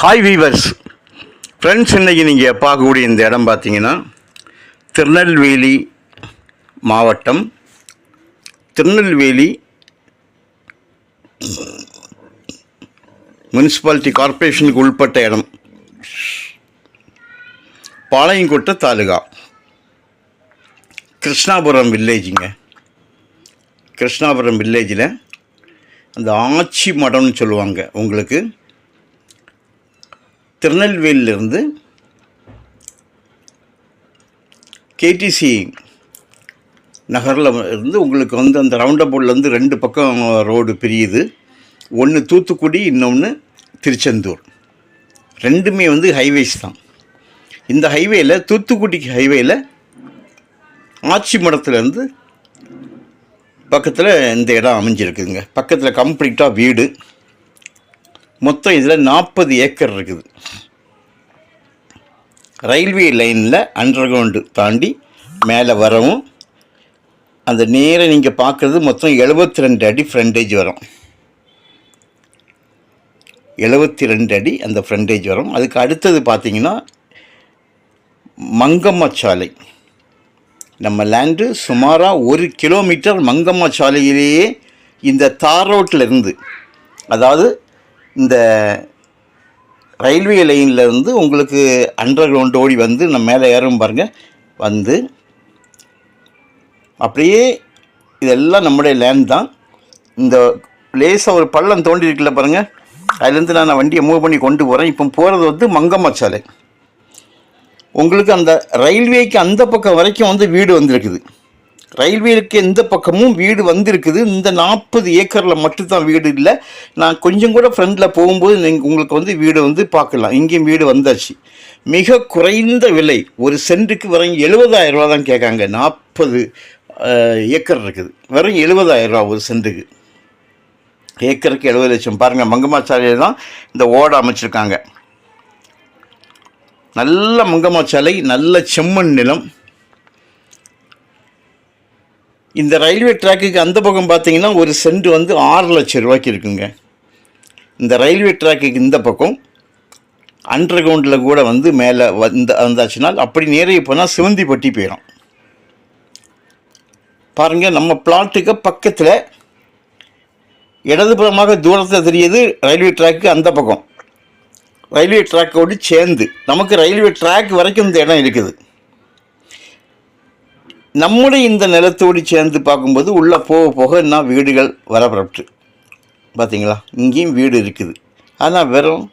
Hi viewers friends இன்றைக்கி நீங்கள் பார்க்கக்கூடிய இந்த இடம் பார்த்தீங்கன்னா திருநெல்வேலி மாவட்டம். திருநெல்வேலி முனிசிபாலிட்டி கார்ப்பரேஷனுக்கு உள்பட்ட இடம். பாளையங்கோட்டை தாலுகா. கிருஷ்ணாபுரம் வில்லேஜுங்க. கிருஷ்ணாபுரம் வில்லேஜில் அந்த ஆச்சி மடம்னு சொல்லுவாங்க. உங்களுக்கு திருநெல்வேலியிலிருந்து கேடிசி நகரில் இருந்து உங்களுக்கு வந்து அந்த ரவுண்டபோர்ட்லேருந்து ரெண்டு பக்கம் ரோடு பிரியுது. ஒன்று தூத்துக்குடி இன்னொன்று திருச்செந்தூர். ரெண்டுமே வந்து ஹைவேஸ் தான். இந்த ஹைவேயில் தூத்துக்குடி ஹைவேயில் ஆட்சி மடத்துலேருந்து பக்கத்தில் இந்த இடம் அமைஞ்சிருக்குதுங்க. பக்கத்தில் கம்ப்ளீட்டாக வீடு. மொத்தம் இதில் நாற்பது ஏக்கர் இருக்குது. ரயில்வே லைனில் அண்டர் கிரவுண்டு தாண்டி மேலே வரவும் அந்த நேரை நீங்கள் பார்க்குறது மொத்தம் எழுபத்தி ரெண்டு அடி ஃப்ரண்டேஜ் வரும். எழுபத்தி ரெண்டு அடி அந்த ஃப்ரண்டேஜ் வரும். அதுக்கு அடுத்தது பார்த்தீங்கன்னா மங்கம்மா சாலை. நம்ம லேண்டு சுமாராக ஒரு கிலோமீட்டர் மங்கம்மா சாலையிலேயே இந்த தார் ரோட்டில் இருந்து அதாவது இந்த ரயில்வே லைனில் இருந்து உங்களுக்கு அண்டர் கிரவுண்ட் ஓடி வந்து நம்ம மேலே ஏறும் பாருங்கள் வந்து அப்படியே இதெல்லாம் நம்முடைய லேண்ட் தான். இந்த லேசாக ஒரு பள்ளம் தோண்டி இருக்குல்ல பாருங்கள் அதுலேருந்து நான் வண்டியை மூவ் பண்ணி கொண்டு போகிறேன் இப்போ போகிறது வந்து மங்கம்மா சாலை. உங்களுக்கு அந்த ரயில்வேக்கு அந்த பக்கம் வரைக்கும் வந்து வீடு வந்திருக்குது. ரயில்வேலுக்கு எந்த பக்கமும் வீடு வந்திருக்குது. இந்த நாற்பது ஏக்கரில் மட்டும்தான் வீடு இல்லை. நான் கொஞ்சம் கூட ஃப்ரெண்டில் போகும்போது நீங்கள் உங்களுக்கு வந்து வீடு வந்து பார்க்கலாம். இங்கேயும் வீடு வந்தாச்சு. மிக குறைந்த விலை. ஒரு சென்ட்டுக்கு வெறும் எழுபதாயிரம் ரூபா தான் கேட்காங்க. நாற்பது ஏக்கர் இருக்குது. வெறும் எழுபதாயிரம் ரூபா ஒரு சென்ட்டுக்கு. ஏக்கருக்கு எழுபது லட்சம். பாருங்கள் மங்கம்மாச்சாலையில் தான் இந்த ஓடை அமைச்சிருக்காங்க. நல்ல மங்கம்மாச்சாலை நல்ல செம்மண் நிலம். இந்த ரயில்வே ட்ராக்குக்கு அந்த பக்கம் பார்த்தீங்கன்னா ஒரு சென்ட் வந்து ஆறு லட்சம் ரூபாய்க்கு இருக்குங்க. இந்த ரயில்வே ட்ராக்குக்கு இந்த பக்கம் அண்டர் கிரவுண்டில் கூட வந்து மேலே வந்து வந்தாச்சுனால் அப்படி நேரே போனால் சிவந்திப்பட்டி போயிடும் பாருங்கள் நம்ம பிளாட்டுக்கு பக்கத்தில் இடதுபுறமாக தூரத்தில் தெரியுது ரயில்வே ட்ராக்கு அந்த பக்கம். ரயில்வே ட்ராக்கோடு சேர்ந்து நமக்கு ரயில்வே ட்ராக் வரைக்கும் இந்த இடம் இருக்குது. நம்முடைய இந்த நிலத்தோடு சேர்ந்து பார்க்கும்போது உள்ளே போக போக என்ன வீடுகள் வரப்பட்டு. பார்த்தீங்களா இங்கேயும் வீடு இருக்குது. ஆனால் வெறும்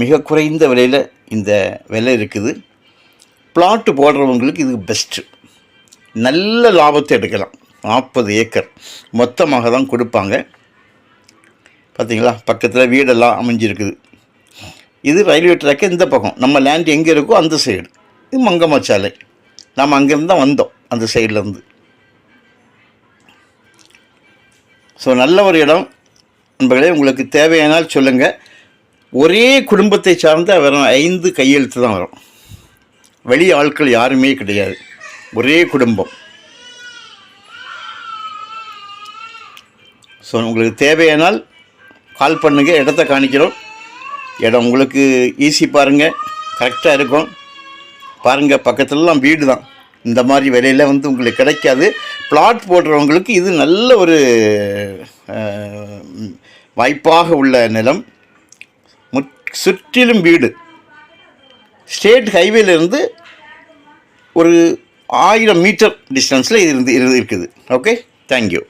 மிக குறைந்த விலையில் இந்த விலை இருக்குது. பிளாட்டு போடுறவங்களுக்கு இது பெஸ்ட்டு நல்ல லாபத்தை எடுக்கலாம். நாற்பது ஏக்கர். மொத்தமாக தான் கொடுப்பாங்க. பார்த்தீங்களா பக்கத்தில் வீடெல்லாம் அமைஞ்சிருக்குது. இது ரயில்வே ட்ராக்கு இந்த பக்கம். நம்ம லேண்ட் எங்கே இருக்கோ அந்த சைடு இது மங்கம்மா சாலை நாம் அங்கேருந்து தான் வந்தோம். அந்த சைட்லேருந்து ஸோ நல்ல ஒரு இடம். நண்பர்களே உங்களுக்கு தேவையானால் சொல்லுங்கள் ஒரே குடும்பத்தை சார்ந்த வெறும் ஐந்து கையெழுத்து தான் வரும். வெளி ஆட்கள் யாருமே கிடையாது. ஒரே குடும்பம். ஸோ உங்களுக்கு தேவையானால் கால் பண்ணுங்கள் இடத்த காணிக்கிறோம் இடம் உங்களுக்கு ஈஸி பாருங்கள் கரெக்டாக இருக்கும். பாருங்கள் பக்கத்துலலாம் வீடு தான் இந்த மாதிரி விலையில் வந்து உங்களுக்கு கிடைக்காது. பிளாட் போடுறவங்களுக்கு இது நல்ல ஒரு வாய்ப்பாக உள்ள நிலம். முற் சுற்றிலும் வீடு. ஸ்டேட் ஹைவேலேருந்து ஒரு ஆயிரம் மீட்டர் டிஸ்டன்ஸில் இருந்து இருக்குது. Okay thank you